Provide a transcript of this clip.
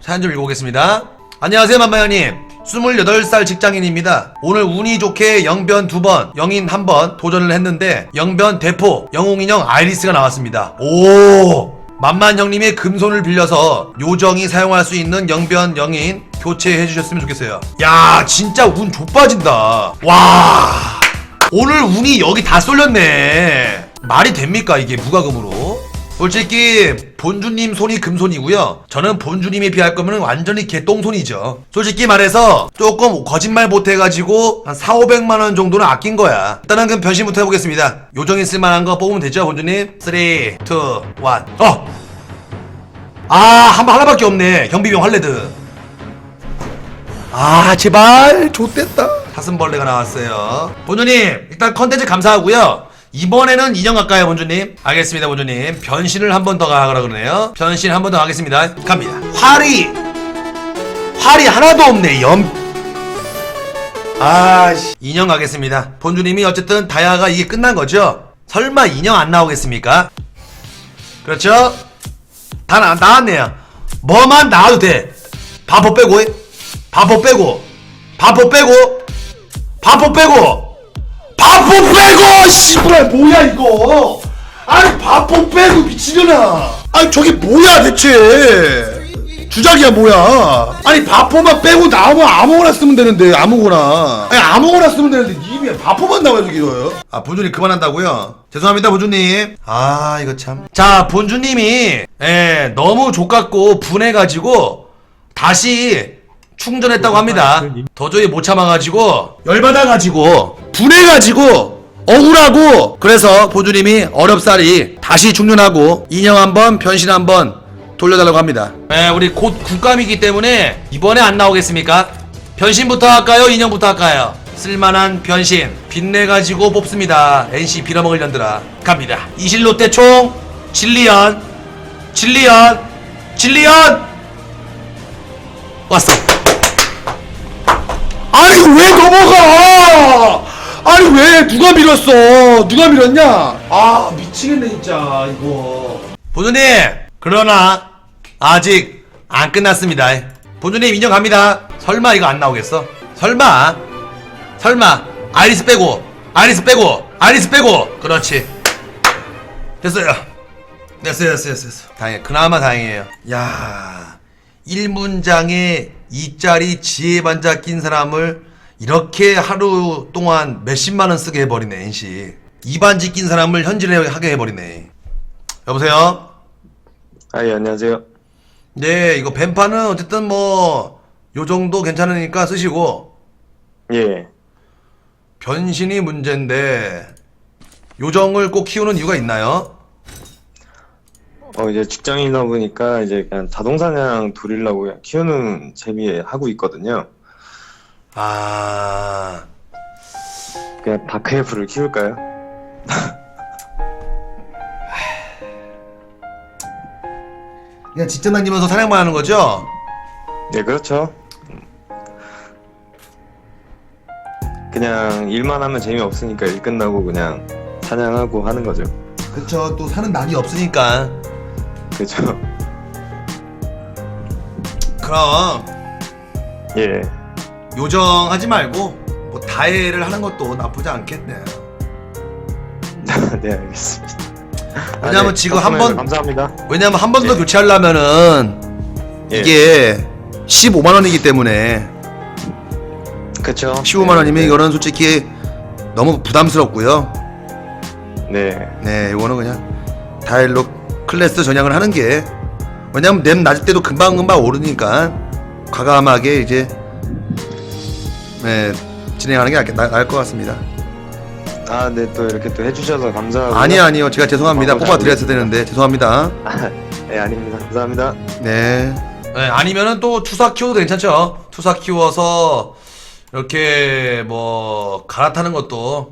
사연 좀 읽어보겠습니다. 안녕하세요, 맘마형님. 28살 직장인입니다. 오늘 운이 좋게 영변 두 번, 영인 한 번 도전을 했는데 영변 대포, 영웅인형 아이리스가 나왔습니다. 오! 만만 형님의 금손을 빌려서 요정이 사용할 수 있는 영변 영인 교체해 주셨으면 좋겠어요. 야, 진짜 운 좆빠진다. 와! 오늘 운이 여기 다 쏠렸네. 말이 됩니까 이게 무과금으로? 솔직히 본주님 손이 금손이고요. 저는 본주님에 비할 거면 완전히 개똥손이죠. 솔직히 말해서 조금 거짓말 못해가지고 한 4, 500만 원 정도는 아낀 거야. 일단은 그럼 변신부터 해보겠습니다. 요정이 쓸만한 거 뽑으면 되죠, 본주님? 3, 2, 1. 어! 아, 한 번 하나밖에 없네. 경비병 할레드. 아, 제발. 좆됐다. 사슴벌레가 나왔어요. 본주님, 일단 컨텐츠 감사하고요. 이번에는 인형 갈까요, 본주님? 알겠습니다, 본주님. 변신을 한 번 더 가라 그러네요. 변신 한 번더 하겠습니다. 갑니다. 활이! 활이 하나도 없네, 염. 아, 씨. 인형 가겠습니다. 본주님이 어쨌든 다야가 이게 끝난 거죠? 설마 인형 안 나오겠습니까? 그렇죠? 다 나, 나왔네요. 뭐만 나와도 돼. 바보 빼고, 바보 빼고, 바보 빼고, 바보 빼고, 바보 빼고, 씨발 뭐야 이거? 아니 바보 빼고 미치려나? 아니 저게 뭐야 대체? 주작이야 뭐야? 아니 바포만 빼고 나오면 아무거나 쓰면 되는데 아무거나 아니 아무거나 쓰면 되는데 님이 바포만 나와서 이거요? 아 본주님 그만한다고요? 죄송합니다 본주님 아 이거 참자 본주님이 예 너무 족같고 분해가지고 다시 충전했다고 합니다 도저히 못 참아가지고 열받아가지고 분해가지고 억울하고 그래서 보주님이 어렵사리 다시 충전하고 인형 한번 변신 한번 돌려달라고 합니다. 네, 우리 곧 국감이기 때문에 이번에 안 나오겠습니까? 변신부터 할까요? 인형부터 할까요? 쓸만한 변신 빚내가지고 뽑습니다. NC 빌어먹을 년들아 갑니다. 이실롯데 총 진리연 진리연 진리연 왔어. 아니 왜 넘어가? 아니 왜 누가 밀었어? 누가 밀었냐? 아 미치겠네 진짜 이거. 본주님 그러나 아직 안 끝났습니다. 본주님 인정합니다. 설마 이거 안 나오겠어? 설마? 설마? 아리스 빼고 아리스 빼고 아리스 빼고 그렇지. 됐어요. 됐어요, 됐어요, 됐어요. 다행해. 그나마 다행이에요. 야, 1문장에 2짜리 지혜반자 낀 사람을 이렇게 하루 동안 몇십만 원 쓰게 해버리네, NC. 2반지 낀 사람을 현질을 하게 해버리네. 여보세요? 아, 예, 안녕하세요. 네, 이거 뱀파는 어쨌든 뭐, 요 정도 괜찮으니까 쓰시고, 예. 변신이 문제인데, 요정을 꼭 키우는 이유가 있나요? 어, 이제 직장이다 보니까 이제 그냥 자동사냥 돌리려고 그냥 키우는 재미에 하고 있거든요. 아, 그냥 다크엘프를 키울까요? 그냥 직장 다니면서 사냥만 하는 거죠? 네, 그렇죠. 그냥 일만 하면 재미 없으니까 일 끝나고 그냥 사냥하고 하는 거죠. 그쵸, 또 사는 낙이 없으니까. 그렇죠. 그럼, 예. 요정하지 말고, 뭐, 다해를 하는 것도 나쁘지 않겠네. 네, 알겠습니다. 아, 왜냐면 지금 한 번- 감사합니다. 왜냐면 한 번 더 예. 교체하려면은, 예. 이게 15만 원이기 때문에, 그렇죠. 15만 원이면 네, 이거는 솔직히 너무 부담스럽고요. 네. 네, 이거는 그냥 다일로 클래스 전향을 하는 게 왜냐면 램 낮을 때도 금방 금방 오르니까 과감하게 이제 네, 진행하는 게 나- 나을 것 같습니다. 아, 네, 또 이렇게 또 해주셔서 감사하고. 아니요, 아니요. 제가 죄송합니다. 어, 뽑아 드렸어야 되는데 죄송합니다. 네, 아닙니다. 감사합니다. 네. 네, 아니면은 또 투사 키워도 괜찮죠. 투사 키워서 이렇게 뭐 갈아타는 것도